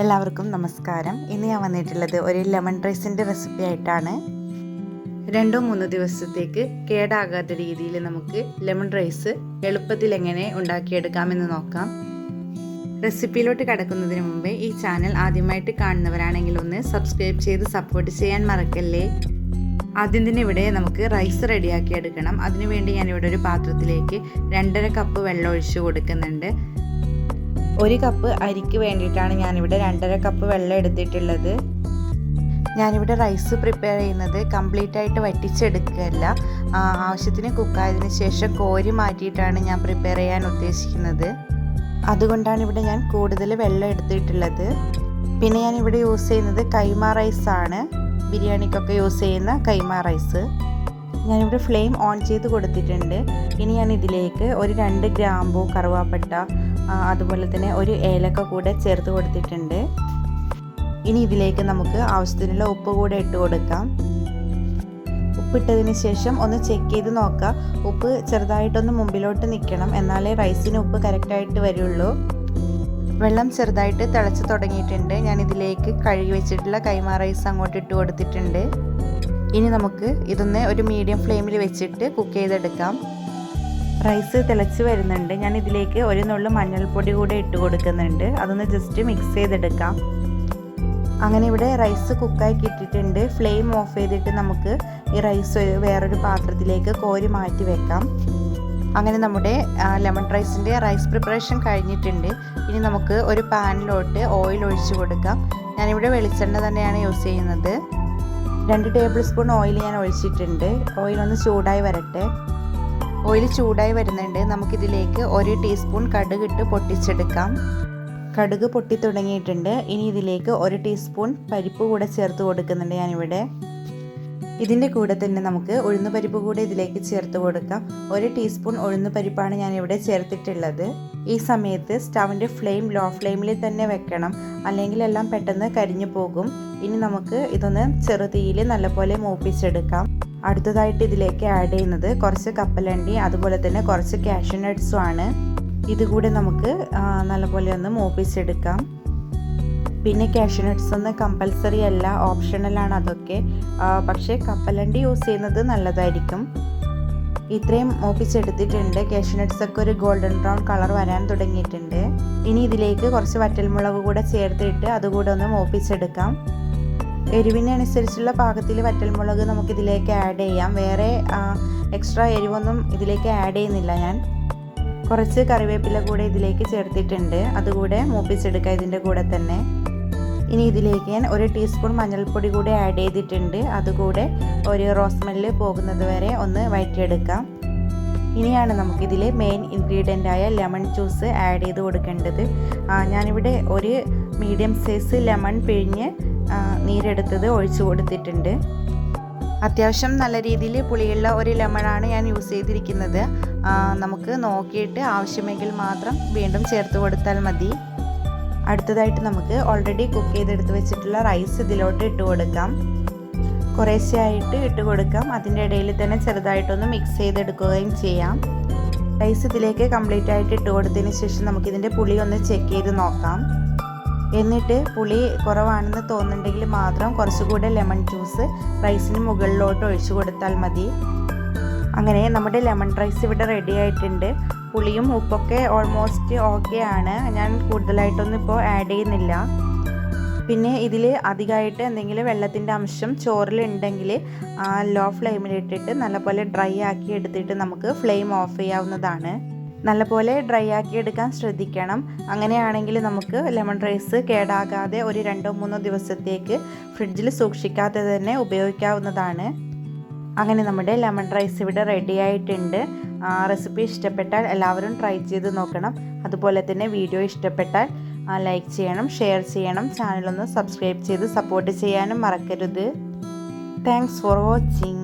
എല്ലാവർക്കും നമസ്കാരം. ഇന്ന് ഞാൻ വന്നിട്ടുള്ളത് ഒരു ലെമൺ റൈസിന്റെ റെസിപ്പി ആയിട്ടാണ്. രണ്ടോ മൂന്നോ ദിവസത്തേക്ക് കേടാകാത്ത രീതിയിൽ നമുക്ക് ലെമൺ റൈസ് എളുപ്പത്തിൽ എങ്ങനെ ഉണ്ടാക്കിയെടുക്കാമെന്ന് നോക്കാം. റെസിപ്പിയിലോട്ട് കടക്കുന്നതിന് മുമ്പേ ഈ ചാനൽ ആദ്യമായിട്ട് കാണുന്നവരാണെങ്കിൽ ഒന്ന് സബ്സ്ക്രൈബ് ചെയ്ത് സപ്പോർട്ട് ചെയ്യാൻ മറക്കല്ലേ? ആദ്യം തന്നെ ഇവിടെ നമുക്ക് റൈസ് റെഡിയാക്കി എടുക്കണം. അതിനുവേണ്ടി ഞാനിവിടെ ഒരു പാത്രത്തിലേക്ക് രണ്ടര കപ്പ് വെള്ളം ഒഴിച്ചു കൊടുക്കുന്നുണ്ട്. ഒരു കപ്പ് അരിക്ക് വേണ്ടിയിട്ടാണ് ഞാനിവിടെ രണ്ടര കപ്പ് വെള്ളം എടുത്തിട്ടുള്ളത്. ഞാനിവിടെ റൈസ് പ്രിപ്പയർ ചെയ്യുന്നത് കംപ്ലീറ്റ് ആയിട്ട് വറ്റിച്ചെടുക്കുകയല്ല. ആവശ്യത്തിന് കുക്കായതിനു ശേഷം കോരി മാറ്റിയിട്ടാണ് ഞാൻ പ്രിപ്പയർ ചെയ്യാൻ ഉദ്ദേശിക്കുന്നത്. അതുകൊണ്ടാണ് ഇവിടെ ഞാൻ കൂടുതൽ വെള്ളം എടുത്തിട്ടുള്ളത്. പിന്നെ ഞാൻ ഇവിടെ യൂസ് ചെയ്യുന്നത് കൈമ റൈസാണ് ബിരിയാണിക്കൊക്കെ യൂസ് ചെയ്യുന്ന കൈമ റൈസ് ഞാനിവിടെ ഫ്ലെയിം ഓൺ ചെയ്ത് കൊടുത്തിട്ടുണ്ട്. ഇനി ഞാൻ ഇതിലേക്ക് ഒരു രണ്ട് ഗ്രാമ്പു കറുവാപ്പട്ട അതുപോലെ തന്നെ ഒരു ഏലക്ക കൂടെ ചേർത്ത് കൊടുത്തിട്ടുണ്ട്. ഇനി ഇതിലേക്ക് നമുക്ക് ആവശ്യത്തിനുള്ള ഉപ്പ് കൂടെ ഇട്ട് കൊടുക്കാം. ഉപ്പിട്ടതിന് ശേഷം ഒന്ന് ചെക്ക് ചെയ്ത് നോക്കാം. ഉപ്പ് ചെറുതായിട്ടൊന്ന് മുമ്പിലോട്ട് നിൽക്കണം എന്നാലേ റൈസിന് ഉപ്പ് കറക്റ്റായിട്ട് വരുള്ളൂ. വെള്ളം ചെറുതായിട്ട് തിളച്ച് തുടങ്ങിയിട്ടുണ്ട്. ഞാനിതിലേക്ക് കഴുകി വെച്ചിട്ടുള്ള കൈമാ റൈസ് അങ്ങോട്ട് ഇട്ട് കൊടുത്തിട്ടുണ്ട്. ഇനി നമുക്ക് ഇതൊന്ന് ഒരു മീഡിയം ഫ്ലെയിമിൽ വെച്ചിട്ട് കുക്ക് ചെയ്തെടുക്കാം. റൈസ് തിളച്ച് വരുന്നുണ്ട്. ഞാൻ ഇതിലേക്ക് ഒരു നുള്ളു മഞ്ഞൾപ്പൊടി കൂടെ ഇട്ട് കൊടുക്കുന്നുണ്ട്. അതൊന്ന് ജസ്റ്റ് മിക്സ് ചെയ്തെടുക്കാം. അങ്ങനെ ഇവിടെ റൈസ് കുക്കായി കിട്ടിയിട്ടുണ്ട്. ഫ്ലെയിം ഓഫ് ചെയ്തിട്ട് നമുക്ക് ഈ റൈസ് വേറൊരു പാത്രത്തിലേക്ക് കോരി മാറ്റി വെക്കാം. അങ്ങനെ നമ്മുടെ ലെമൺ റൈസിന്റെ റൈസ് പ്രിപ്പറേഷൻ കഴിഞ്ഞിട്ടുണ്ട്. ഇനി നമുക്ക് ഒരു പാനിലോട്ട് ഓയിൽ ഒഴിച്ച് കൊടുക്കാം. ഞാനിവിടെ വെളിച്ചെണ്ണ തന്നെയാണ് യൂസ് ചെയ്യുന്നത്. രണ്ട് ടേബിൾ സ്പൂൺ ഓയിൽ ഞാൻ ഒഴിച്ചിട്ടുണ്ട്. ഓയിൽ ഒന്ന് ചൂടായി വരട്ടെ. ഓയിൽ ചൂടായി വരുന്നുണ്ട്. നമുക്കിതിലേക്ക് ഒരു ടീസ്പൂൺ കടുക് ഇട്ട് പൊട്ടിച്ചെടുക്കാം. കടുക് പൊട്ടി തുടങ്ങിയിട്ടുണ്ട് ഇനി ഇതിലേക്ക് ഒരു ടീസ്പൂൺ പരിപ്പ് കൂടെ ചേർത്ത് കൊടുക്കുന്നുണ്ട് ഞാനിവിടെ. ഇതിന്റെ കൂടെ തന്നെ നമുക്ക് ഉഴുന്ന് പരിപ്പ് കൂടെ ഇതിലേക്ക് ചേർത്ത് കൊടുക്കാം. ഒരു ടീസ്പൂൺ ഉഴുന്ന് പരിപ്പാണ് ഞാൻ ഇവിടെ ചേർത്തിട്ടുള്ളത്. ഈ സമയത്ത് സ്റ്റവിന്റെ ഫ്ലെയിം ലോ ഫ്ലെയിമിൽ തന്നെ വെക്കണം. അല്ലെങ്കിൽ എല്ലാം പെട്ടെന്ന് കരിഞ്ഞു പോകും. ഇനി നമുക്ക് ഇതൊന്ന് ചെറുതീയിൽ നല്ലപോലെ മൂപ്പിച്ചെടുക്കാം. അടുത്തതായിട്ട് ഇതിലേക്ക് ആഡ് ചെയ്യുന്നത് കുറച്ച് കപ്പലണ്ടി അതുപോലെ തന്നെ കുറച്ച് കാഷ്യൂ നട്ട്സും ആണ്. ഇതുകൂടെ നമുക്ക് നല്ലപോലെ ഒന്ന് മൂപ്പിച്ചെടുക്കാം. പിന്നെ ക്യാഷ് നട്ട്സ് ഒന്നും കമ്പൽസറി അല്ല ഓപ്ഷണലാണ് അതൊക്കെ. പക്ഷേ കപ്പലണ്ടി യൂസ് ചെയ്യുന്നത് നല്ലതായിരിക്കും. ഇത്രയും മോപ്പിച്ചെടുത്തിട്ടുണ്ട് ക്യാഷ് നട്ട്സ് ഒക്കെ ഒരു ഗോൾഡൻ ബ്രൗൺ കളർ വരാൻ തുടങ്ങിയിട്ടുണ്ട്. ഇനി ഇതിലേക്ക് കുറച്ച് വറ്റൽമുളക് കൂടെ ചേർത്തിട്ട് അതുകൂടെ ഒന്ന് മോപ്പിച്ചെടുക്കാം എരിവിനനുസരിച്ചുള്ള പാകത്തിൽ വറ്റൽമുളക് നമുക്കിതിലേക്ക് ആഡ് ചെയ്യാം. വേറെ എക്സ്ട്രാ എരിവൊന്നും ഇതിലേക്ക് ആഡ് ചെയ്യുന്നില്ല ഞാൻ. കുറച്ച് കറിവേപ്പില കൂടെ ഇതിലേക്ക് ചേർത്തിട്ടുണ്ട്. അതുകൂടെ മൂപ്പിച്ചെടുക്കുക ഇതിന്റെ കൂടെ തന്നെ. ഇനി ഇതിലേക്ക് ഞാൻ ഒരു ടീസ്പൂൺ മഞ്ഞൾപ്പൊടി കൂടി ആഡ് ചെയ്തിട്ടുണ്ട്. അതുകൂടെ ഒരു റോസ്മെല്ലിൽ പോകുന്നത് വരെ ഒന്ന് വഴറ്റിയെടുക്കാം ഇനിയാണ് നമുക്കിതിൽ മെയിൻ ഇൻഗ്രീഡിയന്റ് ആയ ലെമൺ ജ്യൂസ് ആഡ് ചെയ്ത് കൊടുക്കേണ്ടത്. ഞാനിവിടെ ഒരു മീഡിയം സൈസ് ലെമൺ പിഴിഞ്ഞ് നീരെടുത്തത് ഒഴിച്ചു കൊടുത്തിട്ടുണ്ട്. അത്യാവശ്യം നല്ല രീതിയിൽ പുളിയുള്ള ഒരു ലെമണാണ് ഞാൻ യൂസ് ചെയ്തിരിക്കുന്നത്. നമുക്ക് നോക്കിയിട്ട് ആവശ്യമെങ്കിൽ മാത്രം വീണ്ടും ചേർത്ത് കൊടുത്താൽ മതി. അടുത്തതായിട്ട് നമുക്ക് ഓൾറെഡി കുക്ക് ചെയ്തെടുത്ത് വെച്ചിട്ടുള്ള റൈസ് ഇതിലോട്ട് ഇട്ട് കൊടുക്കാം. കുറേശ്ശെയായിട്ട് ഇട്ട് കൊടുക്കാം. അതിന്റെ ഇടയിൽ തന്നെ ചെറുതായിട്ടൊന്ന് മിക്സ് ചെയ്തെടുക്കുകയും ചെയ്യാം. റൈസ് ഇതിലേക്ക് കംപ്ലീറ്റ് ആയിട്ട് ഇട്ട് കൊടുത്തതിന് ശേഷം നമുക്കിതിന്റെ പുളി ഒന്ന് ചെക്ക് ചെയ്ത് നോക്കാം. എന്നിട്ട് പുളി കുറവാണെന്ന് തോന്നുന്നുണ്ടെങ്കിൽ മാത്രം കുറച്ചുകൂടെ ലെമൺ ജ്യൂസ് റൈസിന് മുകളിലോട്ട് ഒഴിച്ചു കൊടുത്താൽ മതി. അങ്ങനെ നമ്മുടെ ലെമൺ റൈസ് ഇവിടെ റെഡി ആയിട്ടുണ്ട്. പുളിയും ഉപ്പൊക്കെ ഓൾമോസ്റ്റ് ഓക്കെ ആണ്. ഞാൻ കൂടുതലായിട്ടൊന്നും ഇപ്പോൾ ആഡ് ചെയ്യുന്നില്ല. പിന്നെ ഇതിൽ അധികമായിട്ട് എന്തെങ്കിലും വെള്ളത്തിന്റെ അംശം ചോറിലുണ്ടെങ്കിൽ ലോ ഫ്ലെയിമിലിട്ടിട്ട് നല്ലപോലെ ഡ്രൈ ആക്കി എടുത്തിട്ട് നമുക്ക് ഫ്ലെയിം ഓഫ് ചെയ്യാവുന്നതാണ്. നല്ലപോലെ ഡ്രൈ ആക്കി എടുക്കാൻ ശ്രദ്ധിക്കണം. അങ്ങനെയാണെങ്കിൽ നമുക്ക് ലെമൺ റൈസ് കേടാകാതെ ഒരു രണ്ടോ മൂന്നോ ദിവസത്തേക്ക് ഫ്രിഡ്ജിൽ സൂക്ഷിക്കാതെ തന്നെ ഉപയോഗിക്കാവുന്നതാണ്. അങ്ങനെ നമ്മുടെ ലെമൺ റൈസ് ഇവിടെ റെഡി ആയിട്ടുണ്ട്. റെസിപ്പി ഇഷ്ടപ്പെട്ടാൽ എല്ലാവരും ട്രൈ ചെയ്ത് നോക്കണം. അതുപോലെ തന്നെ വീഡിയോ ഇഷ്ടപ്പെട്ടാൽ ലൈക്ക് ചെയ്യണം ഷെയർ ചെയ്യണം. ചാനലൊന്ന് സബ്സ്ക്രൈബ് ചെയ്ത് സപ്പോർട്ട് ചെയ്യാനും മറക്കരുത്. Thanks for watching